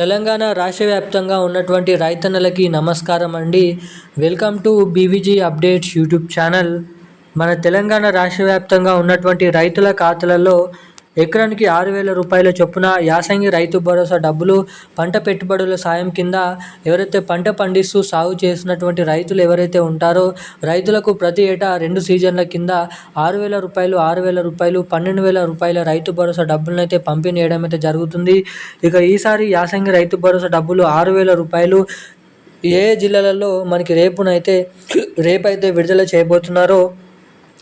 తెలంగాణ రాష్ట్ర వ్యాప్తంగా ఉన్నటువంటి రైతన్నలకి నమస్కారం అండి. Welcome to BVG updates YouTube channel. మన తెలంగాణ రాష్ట్ర వ్యాప్తంగా ఉన్నటువంటి రైతుల ఖాతాలలో ఎకరానికి ఆరు వేల రూపాయల చొప్పున యాసంగి రైతు భరోసా డబ్బులు పంట పెట్టుబడుల సాయం కింద ఎవరైతే పంట పండిస్తూ సాగు చేసినటువంటి రైతులు ఎవరైతే ఉంటారో రైతులకు ప్రతి ఏటా రెండు సీజన్ల కింద ఆరు వేల రూపాయలు ఆరు వేల రూపాయలు పన్నెండు వేల రూపాయల రైతు భరోసా డబ్బులను అయితే పంపిణీ చేయడం అయితే జరుగుతుంది. ఇక ఈసారి యాసంగి రైతు భరోసా డబ్బులు ఆరు వేల రూపాయలు. ఏ జిల్లాలలో మనకి రేపునైతే రేపైతే విడుదల చేయబోతున్నారో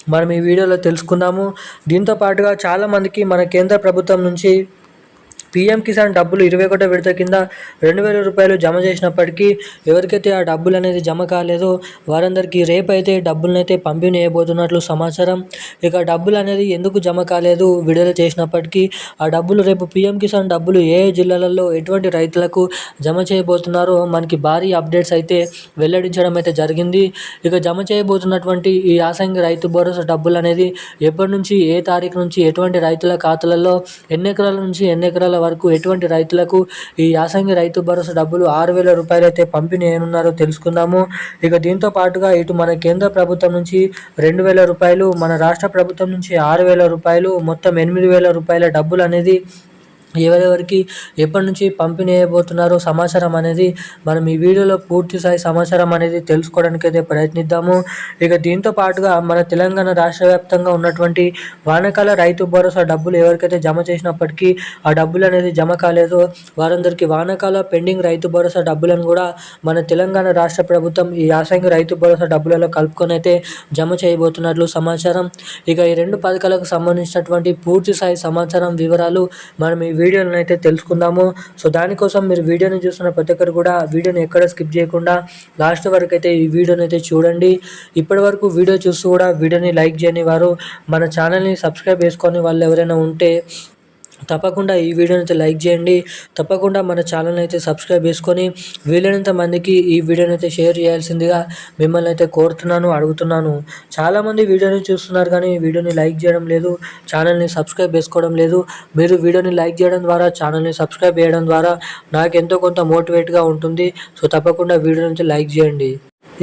మనం ఈ వీడియోలో తెలుసుకుందాము. దీంతో పాటుగా చాలామందికి మన కేంద్ర ప్రభుత్వం నుంచి పీఎం కిసాన్ డబ్బులు ఇరవై ఒకటో విడత కింద రెండు వేల రూపాయలు జమ చేసినప్పటికీ ఎవరికైతే ఆ డబ్బులు అనేది జమ కాలేదో వారందరికీ రేపైతే అయితే డబ్బులను అయితే పంపిణీ చేయబోతున్నట్లు సమాచారం. ఇక డబ్బులు అనేది ఎందుకు జమ కాలేదు? విడుదల చేసినప్పటికీ ఆ డబ్బులు రేపు పీఎం కిసాన్ డబ్బులు ఏ జిల్లాలలో ఎటువంటి రైతులకు జమ చేయబోతున్నారో మనకి భారీ అప్డేట్స్ అయితే వెల్లడించడం అయితే జరిగింది. ఇక జమ చేయబోతున్నటువంటి ఈ యాసంగి రైతు భరోసా డబ్బులు అనేది ఎప్పటి నుంచి ఏ తారీఖు నుంచి ఎటువంటి రైతుల ఖాతాలలో ఎన్ని ఎకరాల నుంచి ఎన్ని ఎకరాల వరకు ఎటువంటి రైతులకు ఈ యాసంగి రైతు భరోసా డబ్బులు ఆరు వేల రూపాయలు అయితే పంపిణీ చేయనున్నారో తెలుసుకుందాము. ఇక దీంతో పాటుగా ఇటు మన కేంద్ర ప్రభుత్వం నుంచి రెండు వేల రూపాయలు మన రాష్ట్ర ప్రభుత్వం నుంచి ఆరు వేల రూపాయలు మొత్తం ఎనిమిది వేల రూపాయల డబ్బులు అనేది ఎవరెవరికి ఎప్పటి నుంచి పంపిణీ చేయబోతున్నారో సమాచారం అనేది మనం ఈ వీడియోలో పూర్తి స్థాయి సమాచారం అనేది తెలుసుకోవడానికి అయితే ప్రయత్నిద్దాము. ఇక దీంతో పాటుగా మన తెలంగాణ రాష్ట్ర వ్యాప్తంగా ఉన్నటువంటి వానకాల రైతు భరోసా డబ్బులు ఎవరికైతే జమ చేసినప్పటికీ ఆ డబ్బులు అనేది జమ కాలేదో. వారందరికీ వానకాల పెండింగ్ రైతు భరోసా డబ్బులను కూడా మన తెలంగాణ రాష్ట్ర ప్రభుత్వం ఈ యాసంగి రైతు భరోసా డబ్బులలో కలుపుకొని అయితే జమ చేయబోతున్నట్లు సమాచారం. ఇక ఈ రెండు పథకాలకు సంబంధించినటువంటి పూర్తి స్థాయి సమాచారం వివరాలు మనం ఈ వీడియోలను అయితే తెలుసుకుందాము. సో దానికోసం మీరు వీడియోని చూస్తున్న ప్రతి ఒక్కరు కూడా వీడియోని ఎక్కడ స్కిప్ చేయకుండా లాస్ట్ వరకు అయితే ఈ వీడియోని అయితే చూడండి. ఇప్పటి వరకు వీడియో చూస్తూ కూడా వీడియోని లైక్ చేయని వారు మన ఛానల్ని సబ్స్క్రైబ్ చేసుకొని వాళ్ళు ఎవరైనా ఉంటే తప్పకుండా ఈ వీడియోని అయితే లైక్ చేయండి. తప్పకుండా మన ఛానల్ని అయితే సబ్స్క్రైబ్ చేసుకొని వీలైనంత మందికి ఈ వీడియోని అయితే షేర్ చేయాల్సిందిగా మిమ్మల్ని అయితే కోరుతున్నాను అడుగుతున్నాను. చాలామంది వీడియోని చూస్తున్నారు కానీ వీడియోని లైక్ చేయడం లేదు ఛానల్ని సబ్స్క్రైబ్ చేసుకోవడం లేదు. మీరు వీడియోని లైక్ చేయడం ద్వారా ఛానల్ని సబ్స్క్రైబ్ చేయడం ద్వారా నాకు ఎంతో కొంత మోటివేట్గా ఉంటుంది. సో తప్పకుండా వీడియోని అయితే లైక్ చేయండి.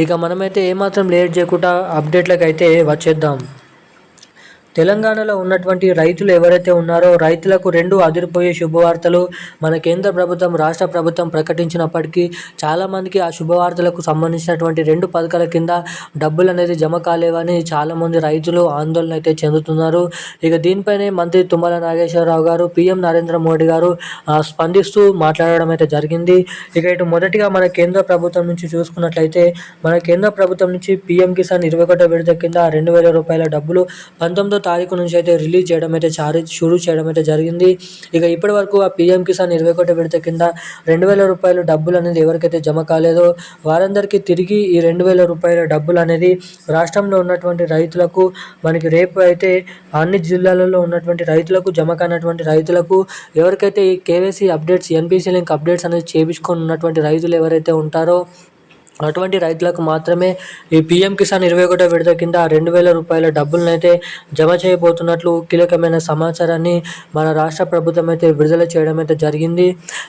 ఇక మనమైతే ఏమాత్రం లేట్ చేయకుండా అప్డేట్లకు అయితే వచ్చేద్దాం. తెలంగాణలో ఉన్నటువంటి రైతులు ఎవరైతే ఉన్నారో రైతులకు రెండు అదిరిపోయే శుభవార్తలు మన కేంద్ర ప్రభుత్వం రాష్ట్ర ప్రభుత్వం ప్రకటించినప్పటికీ చాలామందికి ఆ శుభవార్తలకు సంబంధించినటువంటి రెండు పథకాల కింద డబ్బులు అనేది జమ కాలేవని చాలామంది రైతులు ఆందోళన అయితే చెందుతున్నారు. ఇక దీనిపైనే మంత్రి తుమ్మల నాగేశ్వరరావు గారు పీఎం నరేంద్ర మోడీ గారు స్పందిస్తూ మాట్లాడడం అయితే జరిగింది. ఇక ఇటు మొదటిగా మన కేంద్ర ప్రభుత్వం నుంచి చూసుకున్నట్లయితే మన కేంద్ర ప్రభుత్వం నుంచి పీఎం కిసాన్ ఇరవై ఒకటో విడత కింద రెండు వేల రూపాయల డబ్బులు పంతొమ్మిదో తారీఖు నుంచి అయితే రిలీజ్ చేయడం అయితే చారి షురూ చేయడం అయితే జరిగింది. ఇక ఇప్పటి వరకు ఆ పీఎం కిసాన్ ఇరవై ఒకటి విడత కింద రెండు వేల రూపాయలు డబ్బులు అనేది ఎవరికైతే జమ కాలేదో వారందరికీ తిరిగి ఈ రెండు వేల రూపాయల డబ్బులు అనేది రాష్ట్రంలో ఉన్నటువంటి రైతులకు మనకి రేపు అయితే అన్ని జిల్లాలలో ఉన్నటువంటి రైతులకు జమ కానటువంటి రైతులకు ఎవరికైతే ఈ KYC updates NPC link updates అనేది చేయించుకొని ఉన్నటువంటి రైతులు ఎవరైతే ఉంటారో అటువంటి రైతులకు మాత్రమే ఈ పీఎం కిసాన్ ఇరవై ఒకటో విడత కింద రెండు వేల రూపాయల డబ్బులను అయితే జమ చేయబోతున్నట్లు కీలకమైన సమాచారాన్ని మన రాష్ట్ర ప్రభుత్వం అయితే విడుదల చేయడం అయితే జరిగింది.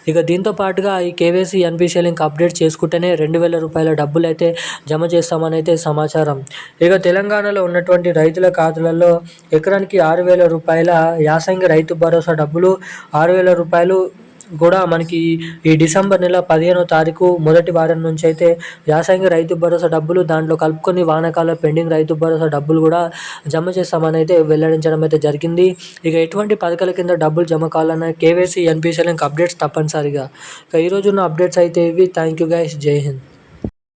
ఇక దీంతో పాటుగా ఈ కేవైసీ ఎన్పిసి లింక్ అప్డేట్ చేసుకుంటేనే రెండు వేల రూపాయల డబ్బులు అయితే జమ చేస్తామని అయితే సమాచారం. ఇక తెలంగాణలో ఉన్నటువంటి రైతుల ఖాతాలలో ఎకరానికి ఆరు వేల రూపాయల యాసంగి రైతు భరోసా డబ్బులు ఆరు వేల రూపాయలు కూడా మనకి ఈ డిసెంబర్ నెల పదిహేనో తారీఖు మొదటి వారం నుంచి అయితే యాసంగి రైతు భరోసా డబ్బులు దాంట్లో కలుపుకొని వానాకాల పెండింగ్ రైతు భరోసా డబ్బులు కూడా జమ చేస్తామని అయితే వెల్లడించడం అయితే జరిగింది. ఇక ఎటువంటి పథకాల కింద డబ్బులు జమ కావాలన్న కేవైసీ ఎన్పిసిఎల్ అప్డేట్స్ తప్పనిసరిగా. ఇక ఈరోజు ఉన్న అప్డేట్స్ అయితే ఇవి. థ్యాంక్ యూ గైస్ జై హింద్.